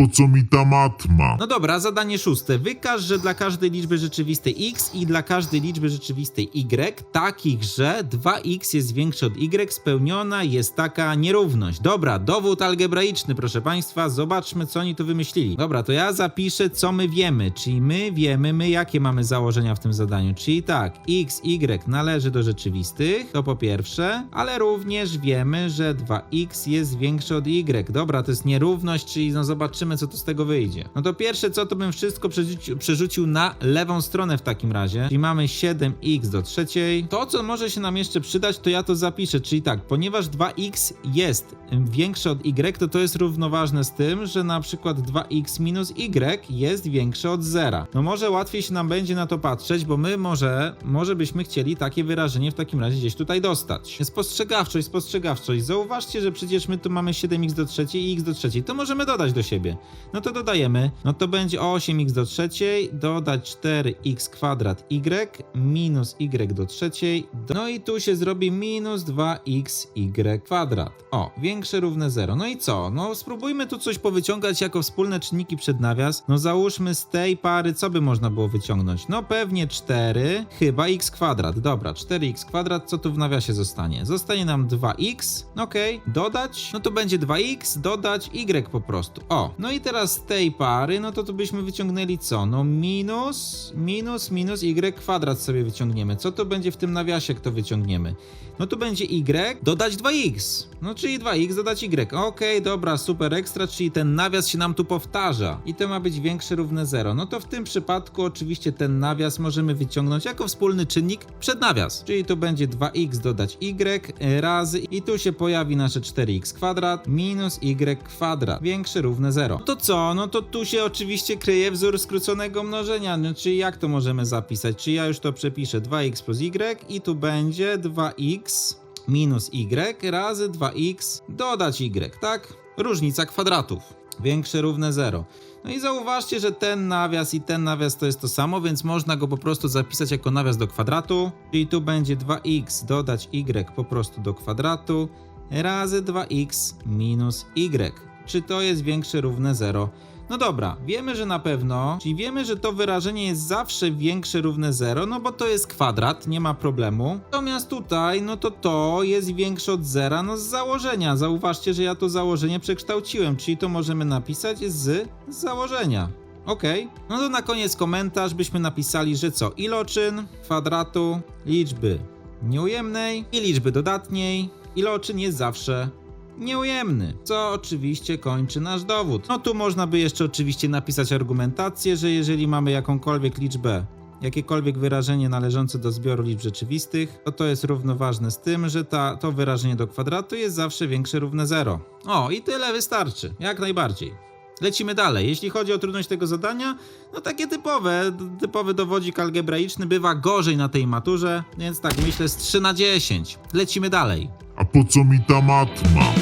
po co mi ta matma? No dobra, zadanie szóste. Wykaż, że dla każdej liczby rzeczywistej x i dla każdej liczby rzeczywistej y, takich, że 2x jest większe od y, spełniona jest taka nierówność. Dobra, dowód algebraiczny, proszę Państwa. Zobaczmy, co oni tu wymyślili. Dobra, to ja zapiszę, co my wiemy. Czyli my wiemy, my jakie mamy założenia w tym zadaniu. Czyli tak, x, y należy do rzeczywistych, to po pierwsze, ale również wiemy, że 2x jest większe od y. Dobra, to jest nierówność, czyli no zobaczymy, co tu z tego wyjdzie. No to pierwsze, co to bym wszystko przerzucił, przerzucił na lewą stronę w takim razie. Czyli mamy 7x do trzeciej. To, co może się nam jeszcze przydać, to ja to zapiszę. Czyli tak, ponieważ 2x jest większe od y, to to jest równoważne z tym, że na przykład 2x minus y jest większe od zera. No może łatwiej się nam będzie na to patrzeć, bo my może, może byśmy chcieli takie wyrażenie w takim razie gdzieś tutaj dostać. Spostrzegawczość, spostrzegawczość. Zauważcie, że przecież my tu mamy 7x do trzeciej i x do trzeciej. To możemy dodać do siebie. No to dodajemy. No to będzie 8x do trzeciej, dodać 4x kwadrat y minus y do trzeciej. No i tu się zrobi minus 2xy kwadrat. O, większe równe 0. No i co? No spróbujmy tu coś powyciągać jako wspólne czynniki przed nawias. No załóżmy z tej pary, co by można było wyciągnąć? No pewnie 4, chyba x kwadrat. Dobra, 4x kwadrat, co tu w nawiasie zostanie? Zostanie nam 2x, okej, dodać, no to będzie 2x, dodać y po prostu. O, no i teraz z tej pary, no to tu byśmy wyciągnęli co? No minus, minus, minus y kwadrat sobie wyciągniemy. Co to będzie w tym nawiasie, kto wyciągniemy? No tu będzie y, dodać 2x. No czyli 2x dodać y. Okej, dobra, super ekstra, czyli ten nawias się nam tu powtarza. I to ma być większe równe 0. No to w tym przypadku oczywiście ten nawias możemy wyciągnąć jako wspólny czynnik przed nawias. Czyli tu będzie 2x dodać y razy i tu się pojawi nasze 4x kwadrat minus y kwadrat. Większe równe 0. To co? No to tu się oczywiście kryje wzór skróconego mnożenia. No czyli jak to możemy zapisać? Czy ja już to przepiszę 2x plus y i tu będzie 2x minus y razy 2x dodać y, tak? Różnica kwadratów. Większe równe 0. No i zauważcie, że ten nawias i ten nawias to jest to samo, więc można go po prostu zapisać jako nawias do kwadratu. Czyli tu będzie 2x dodać y po prostu do kwadratu razy 2x minus y. Czy to jest większe równe 0? No dobra, wiemy, że na pewno, czyli wiemy, że to wyrażenie jest zawsze większe równe 0, no bo to jest kwadrat, nie ma problemu. Natomiast tutaj, no to to jest większe od zera, no z założenia. Zauważcie, że ja to założenie przekształciłem, czyli to możemy napisać z założenia. Ok, no to na koniec komentarz byśmy napisali, że co? Iloczyn kwadratu liczby nieujemnej i liczby dodatniej. Iloczyn jest zawsze nieujemny, co oczywiście kończy nasz dowód. No tu można by jeszcze oczywiście napisać argumentację, że jeżeli mamy jakąkolwiek liczbę, jakiekolwiek wyrażenie należące do zbioru liczb rzeczywistych, to to jest równoważne z tym, że ta, to wyrażenie do kwadratu jest zawsze większe równe 0. O, i tyle wystarczy, jak najbardziej. Lecimy dalej. Jeśli chodzi o trudność tego zadania, no takie typowe, typowy dowodzik algebraiczny bywa gorzej na tej maturze, więc tak myślę z 3 na 10. Lecimy dalej. A po co mi ta matma?